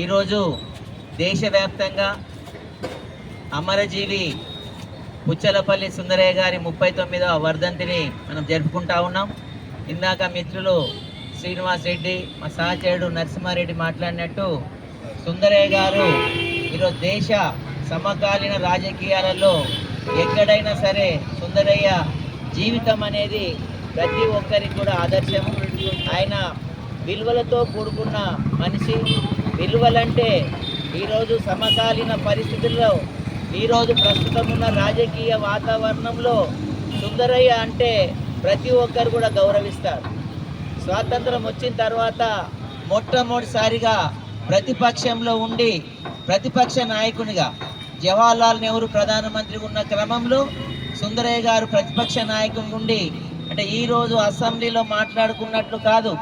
ఈరోజు దేశవ్యాప్తంగా అమరజీవి పుచ్చలపల్లి సుందరయ్య గారి ముప్పై తొమ్మిదవ వర్ధంతిని మనం జరుపుకుంటా ఉన్నాం. ఇందాక మిత్రులు శ్రీనివాస్ రెడ్డి మా సహచరుడు నరసింహారెడ్డి మాట్లాడినట్టు సుందరయ్య గారు ఈరోజు దేశ సమకాలీన రాజకీయాలలో ఎక్కడైనా సరే సుందరయ్య జీవితం అనేది ప్రతి ఒక్కరికి కూడా ఆదర్శం ఆయన విలువలతో కూడుకున్న మనిషి. విలువలంటే ఈరోజు సమకాలీన పరిస్థితుల్లో ఈరోజు ప్రస్తుతం ఉన్న రాజకీయ వాతావరణంలో సుందరయ్య అంటే ప్రతి ఒక్కరు కూడా గౌరవిస్తారు. స్వాతంత్రం వచ్చిన తర్వాత మొట్టమొదటిసారిగా ప్రతిపక్షంలో ఉండి ప్రతిపక్ష నాయకునిగా జవహర్లాల్ నెహ్రూ ప్రధానమంత్రి ఉన్న క్రమంలో సుందరయ్య గారు ప్రతిపక్ష నాయకుని ఉండి అంటే ఈరోజు అసెంబ్లీలో మాట్లాడుకున్నట్లు కాదు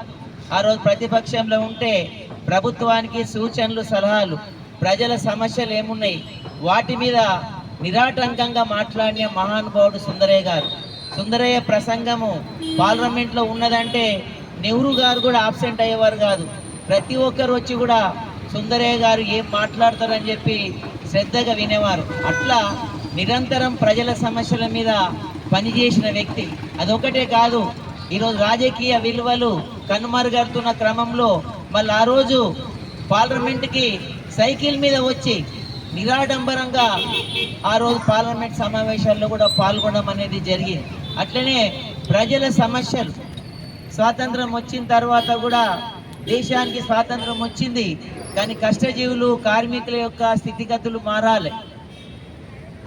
ఆ రోజు ప్రతిపక్షంలో ఉంటే ప్రభుత్వానికి సూచనలు సలహాలు ప్రజల సమస్యలు ఏమున్నాయి? వాటి మీద నిరాటంకంగా మాట్లాడిన మహానుభావుడు సుందరయ్య గారు. సుందరయ్య ప్రసంగము పార్లమెంట్లో ఉన్నదంటే నెహ్రూ గారు కూడా ఆబ్సెంట్ అయ్యేవారు కాదు. ప్రతి ఒక్కరు వచ్చి కూడా సుందరయ్య గారు ఏం మాట్లాడతారని చెప్పి శ్రద్ధగా వినేవారు. అట్లా నిరంతరం ప్రజల సమస్యల మీద పనిచేసిన వ్యక్తి. అదొకటే కాదు ఈరోజు రాజకీయ విలువలు కనుమరుగడుతున్న క్రమంలో మళ్ళీ ఆ రోజు పార్లమెంట్కి సైకిల్ మీద వచ్చి నిరాడంబరంగా ఆ రోజు పార్లమెంట్ సమావేశాల్లో కూడా పాల్గొనడం అనేది జరిగింది. అట్లనే ప్రజల సమస్యలు స్వాతంత్రం వచ్చిన తర్వాత కూడా దేశానికి స్వాతంత్రం వచ్చింది కానీ కష్టజీవులు కార్మికుల యొక్క స్థితిగతులు మారాలి.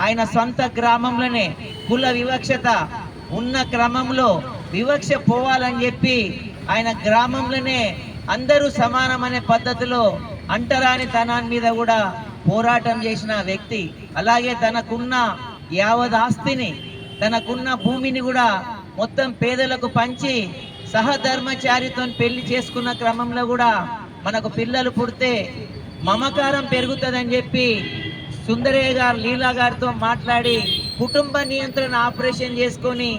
ఆయన సొంత గ్రామంలోనే కుల వివక్షత ఉన్న క్రమంలో వివక్ష పోవాలని చెప్పి ఆయన గ్రామంలోనే అందరూ సమానమనే పద్ధతిలో అంటరాని తనాన్ని మీద కూడా పోరాటం చేసిన వ్యక్తి. అలాగే తనకున్న యావత్ ఆస్తిని తనకున్న భూమిని కూడా మొత్తం పేదలకు పంచి సహధర్మచారితో పెళ్ళి చేసుకున్న క్రమంలో కూడా మనకు పిల్లలు పుడితే మమకారం పెరుగుతుందని చెప్పి సుందరయ్య గారు లీలా గారితో మాట్లాడి కుటుంబ నియంత్రణ ఆపరేషన్ చేసుకొని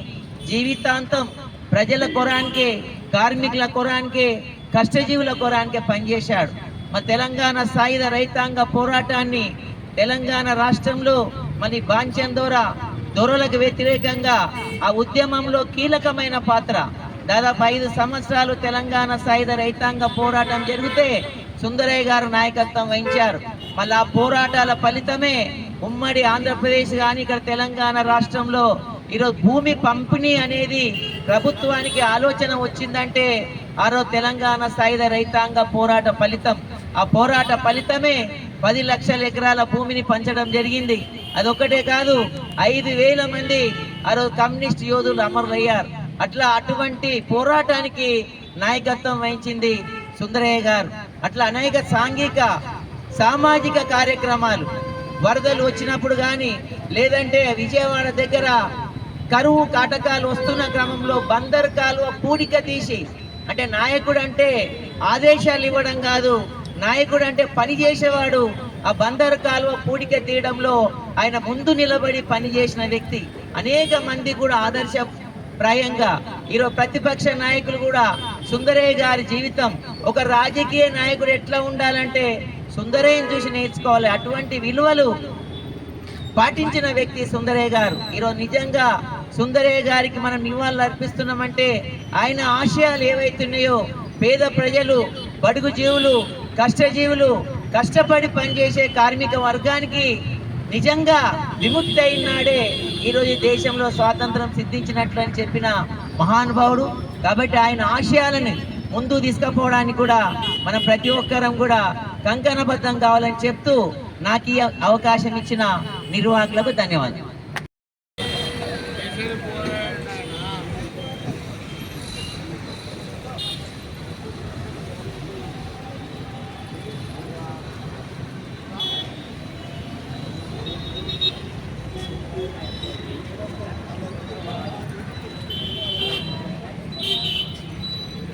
జీవితాంతం ప్రజల కొరానికే కార్మికుల కొరానికే కష్టజీవుల కొరానికే పనిచేశాడు. మా తెలంగాణ సాయుధ రైతాంగ పోరాటాన్ని తెలంగాణ రాష్ట్రంలో మరి బాంఛన్ ద్వారా దొరలకు వ్యతిరేకంగా ఆ ఉద్యమంలో కీలకమైన పాత్ర. దాదాపు ఐదు సంవత్సరాలు తెలంగాణ సాయుధ రైతాంగ పోరాటం జరిగితే సుందరయ్య గారు నాయకత్వం వహించారు. మళ్ళీ ఆ పోరాటాల ఫలితమే ఉమ్మడి ఆంధ్రప్రదేశ్ కానీ ఇక్కడ తెలంగాణ రాష్ట్రంలో ఈరోజు భూమి పంపిణీ అనేది ప్రభుత్వానికి ఆలోచన వచ్చిందంటే ఆరో తెలంగాణ సాయుధ రైతాంగ పోరాట ఫలితం. ఆ పోరాట ఫలితమే పది లక్షల ఎకరాల భూమిని పంచడం జరిగింది. అదొక్కటే కాదు ఐదు వేల మంది ఆ రోజు కమ్యూనిస్ట్ యోధులు అమరులయ్యారు. అట్లా అటువంటి పోరాటానికి నాయకత్వం వహించింది సుందరయ్య గారు. అట్లా అనేక సాంఘిక సామాజిక కార్యక్రమాలు వరదలు వచ్చినప్పుడు కానీ లేదంటే విజయవాడ దగ్గర కరువు కాటకాలు వస్తున్న క్రమంలో బందర్ కాలువ పూడిక తీసి అంటే నాయకుడు అంటే ఆదేశాలు ఇవ్వడం కాదు నాయకుడు అంటే పని చేసేవాడు. ఆ బందర్ కాలువ పూడిక తీయడంలో ఆయన ముందు నిలబడి పనిచేసిన వ్యక్తి. అనేక మంది కూడా ఆదర్శ ప్రాయంగా ఈరోజు ప్రతిపక్ష నాయకులు కూడా సుందరయ్య గారి జీవితం. ఒక రాజకీయ నాయకుడు ఎట్లా ఉండాలంటే సుందరయ్యని చూసి నేర్చుకోవాలి. అటువంటి విలువలు పాటించిన వ్యక్తి సుందరయ్య గారు. ఈరోజు నిజంగా సుందరయ్య గారికి మనం నివాళులు అర్పిస్తున్నామంటే ఆయన ఆశయాలు ఏవైతున్నాయో పేద ప్రజలు బడుగు జీవులు కష్టజీవులు కష్టపడి పనిచేసే కార్మిక వర్గానికి నిజంగా విముక్తి అయినాడే ఈరోజు దేశంలో స్వాతంత్రం సిద్ధించినట్లు అని చెప్పిన మహానుభావుడు. కాబట్టి ఆయన ఆశయాలను ముందు తీసుకుపోవడానికి కూడా మనం ప్రతి ఒక్కరం కూడా కంకణబద్ధం కావాలని చెప్తూ నాకు ఈ అవకాశం ఇచ్చిన నిర్వాహకులకు ధన్యవాదాలు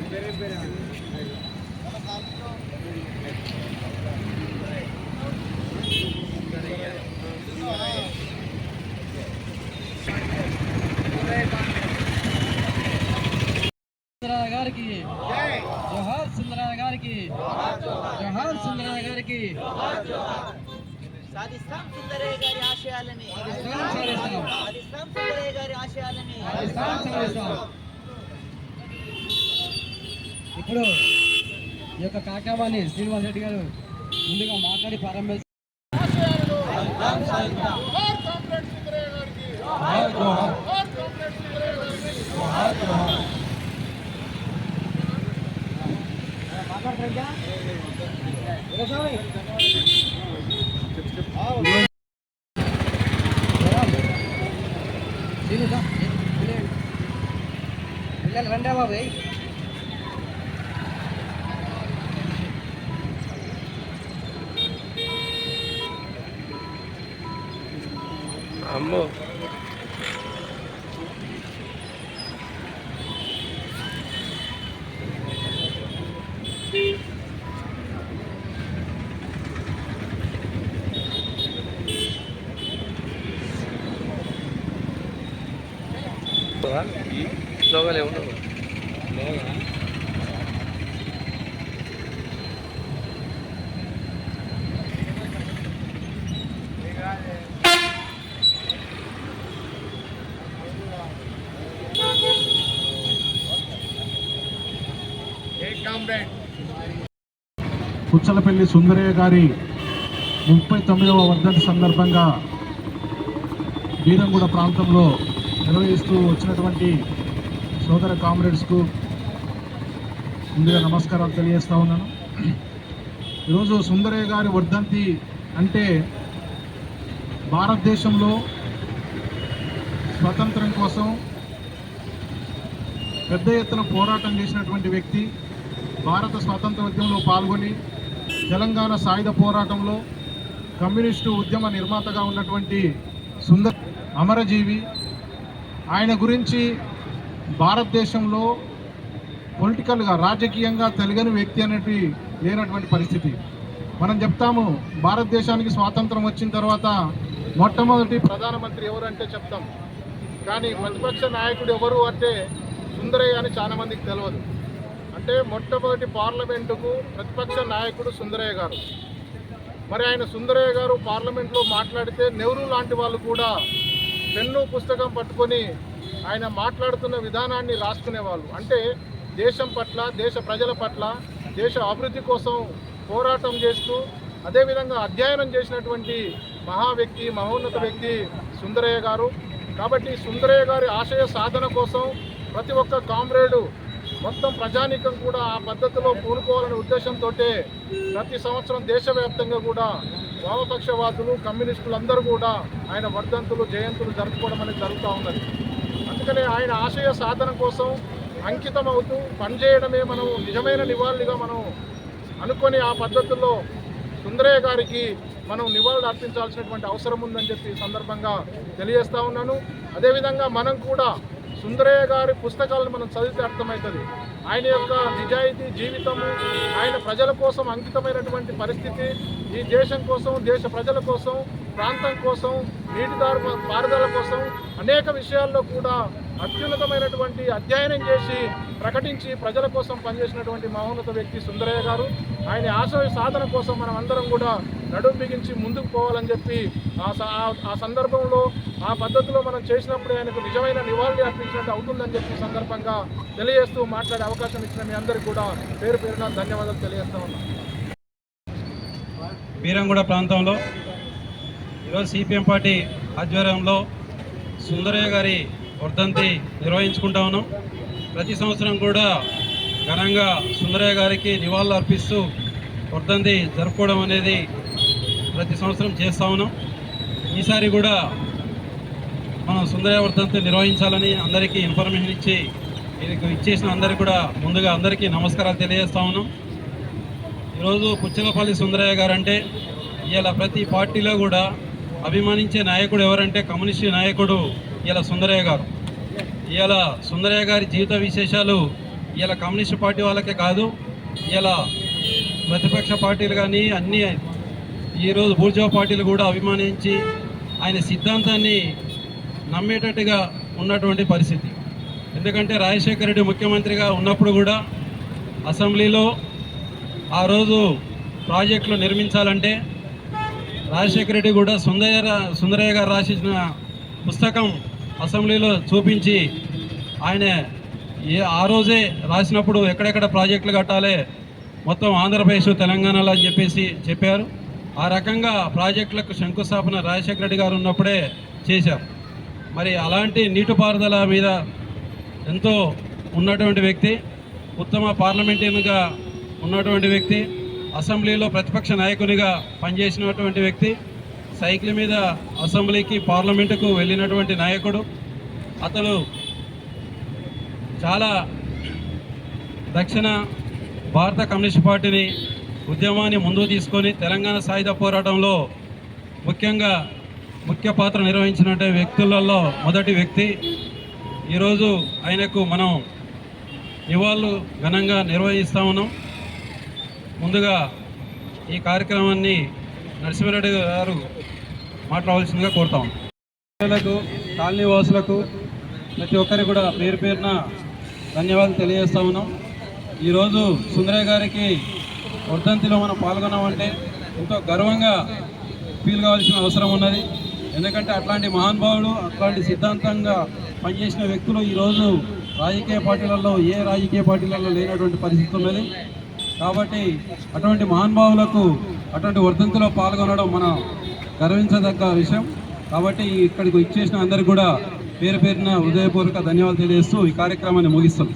Gracias గారికి జోహార్ సుందరరావు గారికి గారికి జోహార్ సుందరయ్య గారికి సాధిస్తాం సుందరయ్య గారి ఆశయాలని. సాధిస్తాం, సుందరయ్య గారి ఆశయాలని. ఇప్పుడు ఈ యొక్క కార్యక్రమాన్ని శ్రీనివాస్ రెడ్డి గారు ముందుగా మాట్లాడి ప్రారంభిస్తారు జోహార్, రండి బాబు ఏయ్. అమ్మో స్లోగా ఉండవు కుచ్చలపల్లి సుందరయ్య గారి ముప్పై తొమ్మిదవ వర్ధంతి సందర్భంగా బీరంగూడ ప్రాంతంలో నిర్వహిస్తూ వచ్చినటువంటి సోదర కామ్రేడ్స్కు ముందుగా నమస్కారాలు తెలియజేస్తా ఉన్నాను. ఈరోజు సుందరయ్య గారి వర్ధంతి అంటే భారతదేశంలో స్వతంత్రం కోసం పెద్ద ఎత్తున పోరాటం చేసినటువంటి వ్యక్తి భారత స్వాతంత్ర ఉద్యమంలో పాల్గొని తెలంగాణ సాయుధ పోరాటంలో కమ్యూనిస్టు ఉద్యమ నిర్మాతగా ఉన్నటువంటి సుందర్ అమరజీవి ఆయన గురించి భారతదేశంలో పొలిటికల్గా రాజకీయంగా తెలియని వ్యక్తి అనేటి లేనటువంటి పరిస్థితి. మనం చెప్తాము భారతదేశానికి స్వాతంత్రం వచ్చిన తర్వాత మొట్టమొదటి ప్రధానమంత్రి ఎవరు అంటే చెప్తాం. కానీ ప్రతిపక్ష నాయకుడు ఎవరు అంటే సుందరయ్య అని చాలా మందికి తెలియదు అంటే మొట్టమొదటి పార్లమెంటుకు ప్రతిపక్ష నాయకుడు సుందరయ్య గారు. మరి ఆయన సుందరయ్య గారు పార్లమెంట్లో మాట్లాడితే నెహ్రూ లాంటి వాళ్ళు కూడా పెన్ను పుస్తకం పట్టుకొని ఆయన మాట్లాడుతున్న విధానాన్ని రాసుకునేవాళ్ళు. అంటే దేశం పట్ల దేశ ప్రజల పట్ల దేశ అభివృద్ధి కోసం పోరాటం చేస్తూ అదేవిధంగా అధ్యయనం చేసినటువంటి మహా వ్యక్తి మహోన్నత వ్యక్తి సుందరయ్య గారు. కాబట్టి సుందరయ్య గారి ఆశయ సాధన కోసం ప్రతి ఒక్క కామ్రేడు మొత్తం ప్రజానీకం కూడా ఆ పద్ధతిలో పూనుకోవాలనే ఉద్దేశంతో ప్రతి సంవత్సరం దేశవ్యాప్తంగా కూడా వామపక్షవాదులు కమ్యూనిస్టులు అందరూ కూడా ఆయన వర్ధంతులు జయంతులు జరుపుకోవడం అనేది జరుగుతూ ఉన్నది. అందుకనే ఆయన ఆశయ సాధన కోసం అంకితం అవుతూ పనిచేయడమే మనం నిజమైన నివాళిగా మనం అనుకొని ఆ పద్ధతుల్లో సుందరయ్య గారికి మనం నివాళులు అర్పించాల్సినటువంటి అవసరం ఉందని చెప్పి సందర్భంగా తెలియజేస్తూ ఉన్నాను. అదేవిధంగా మనం కూడా సుందరయ్య గారి పుస్తకాలను మనం చదివితే అర్థమవుతుంది. ఆయన యొక్క నిజాయితీ జీవితము ఆయన ప్రజల కోసం అంకితమైనటువంటి పరిస్థితి ఈ దేశం కోసం దేశ ప్రజల కోసం ప్రాంతం కోసం నీటిదారు పారుదల కోసం అనేక విషయాల్లో కూడా అత్యున్నతమైనటువంటి అధ్యయనం చేసి ప్రకటించి ప్రజల కోసం పనిచేసినటువంటి మహోన్నత వ్యక్తి సుందరయ్య గారు. ఆయన ఆశయ సాధన కోసం మనం అందరం కూడా నడుం బిగించి ముందుకు పోవాలని చెప్పి ఆ స- ఆ- సందర్భంలో ఆ పద్ధతిలో మనం చేసినప్పుడు ఆయనకు నిజమైన నివాళి అర్పించినట్టు అవుతుందని చెప్పి సందర్భంగా తెలియజేస్తూ మాట్లాడే అవకాశం ఇచ్చిన మీ అందరికీ కూడా పేరు పేరున ధన్యవాదాలు తెలియజేస్తా ఉన్నాం. బీరంగూడ ప్రాంతంలో ఈరోజు సిపిఎం పార్టీ ఆధ్వర్యంలో సుందరయ్య గారి వర్ధంతి నిర్వహించుకుంటా ఉన్నాం. ప్రతి సంవత్సరం కూడా ఘనంగా సుందరయ్య గారికి నివాళులు అర్పిస్తూ వర్ధంతి జరుపుకోవడం అనేది ప్రతి సంవత్సరం చేస్తూ ఉన్నాం. ఈసారి కూడా మనం సుందరయ్య వర్ధంతి నిర్వహించాలని అందరికీ ఇన్ఫర్మేషన్ ఇచ్చి ఇచ్చేసిన అందరికీ కూడా ముందుగా అందరికీ నమస్కారాలు తెలియజేస్తా ఉన్నాం. ఈరోజు పుచ్చలపల్లి సుందరయ్య గారు అంటే ఇలా ప్రతి పార్టీలో కూడా అభిమానించే నాయకుడు ఎవరంటే కమ్యూనిస్ట్ నాయకుడు ఇలా సుందరయ్య గారు. ఇలా సుందరయ్య గారి జీవిత విశేషాలు ఇలా కమ్యూనిస్ట్ పార్టీ వాళ్ళకే కాదు ఇలా ప్రతిపక్ష పార్టీలు కానీ అన్ని ఈరోజు బూర్జా పార్టీలు కూడా అభిమానించి ఆయన సిద్ధాంతాన్ని నమ్మేటట్టుగా ఉన్నటువంటి పరిస్థితి. ఎందుకంటే రాజశేఖర రెడ్డి ముఖ్యమంత్రిగా ఉన్నప్పుడు కూడా అసెంబ్లీలో ఆ రోజు ప్రాజెక్టులు నిర్మించాలంటే రాజశేఖర రెడ్డి కూడా సుందర సుందరయ్య గారు రాసిన పుస్తకం అసెంబ్లీలో చూపించి ఆయన ఏ ఆ రోజే రాసినప్పుడు ఎక్కడెక్కడ ప్రాజెక్టులు కట్టాలి మొత్తం ఆంధ్రప్రదేశ్ తెలంగాణలో అని చెప్పేసి చెప్పారు. ఆ రకంగా ప్రాజెక్టులకు శంకుస్థాపన రాజశేఖర రెడ్డి గారు ఉన్నప్పుడే చేశారు. మరి అలాంటి నీటిపారుదల మీద ఎంతో ఉన్నటువంటి వ్యక్తి ఉత్తమ పార్లమెంటరీగా ఉన్నటువంటి వ్యక్తి అసెంబ్లీలో ప్రతిపక్ష నాయకునిగా పనిచేసినటువంటి వ్యక్తి సైకిల్ మీద అసెంబ్లీకి పార్లమెంటుకు వెళ్ళినటువంటి నాయకుడు. అతను చాలా దక్షిణ భారత కమ్యూనిస్ట్ పార్టీని ఉద్యమాన్ని ముందుకు తీసుకొని తెలంగాణ సాయుధ పోరాటంలో ముఖ్యంగా ముఖ్య పాత్ర నిర్వహించిన వ్యక్తులలో మొదటి వ్యక్తి. ఈరోజు ఆయనకు మనం నివాళులు ఘనంగా నిర్వహిస్తా ఉన్నాం. ముందుగా ఈ కార్యక్రమాన్ని నరసింహారెడ్డి గారు మాట్లాడవలసిందిగా కోరుతాం పిల్లలకు కాలనీ వాసులకు ప్రతి ఒక్కరికి కూడా పేరు పేరున ధన్యవాదాలు తెలియజేస్తా ఉన్నాం. ఈరోజు సుందరయ్య గారికి వర్ధంతిలో మనం పాల్గొన్నామంటే ఎంతో గర్వంగా ఫీల్ కావాల్సిన అవసరం ఉన్నది. ఎందుకంటే అట్లాంటి మహానుభావుడు అట్లాంటి సిద్ధాంతంగా పనిచేసిన వ్యక్తులు ఈరోజు రాజకీయ పార్టీలలో ఏ రాజకీయ పార్టీలలో లేనటువంటి పరిస్థితి ఉన్నది. కాబట్టి అటువంటి మహానుభావులకు అటువంటి వర్ధంతిలో పాల్గొనడం మనం గర్వించదగ్గ విషయం. కాబట్టి ఇక్కడికి ఇచ్చేసిన అందరికీ కూడా పేరు పేరున హృదయపూర్వక ధన్యవాదాలు తెలియజేస్తూ ఈ కార్యక్రమాన్ని ముగిస్తుంది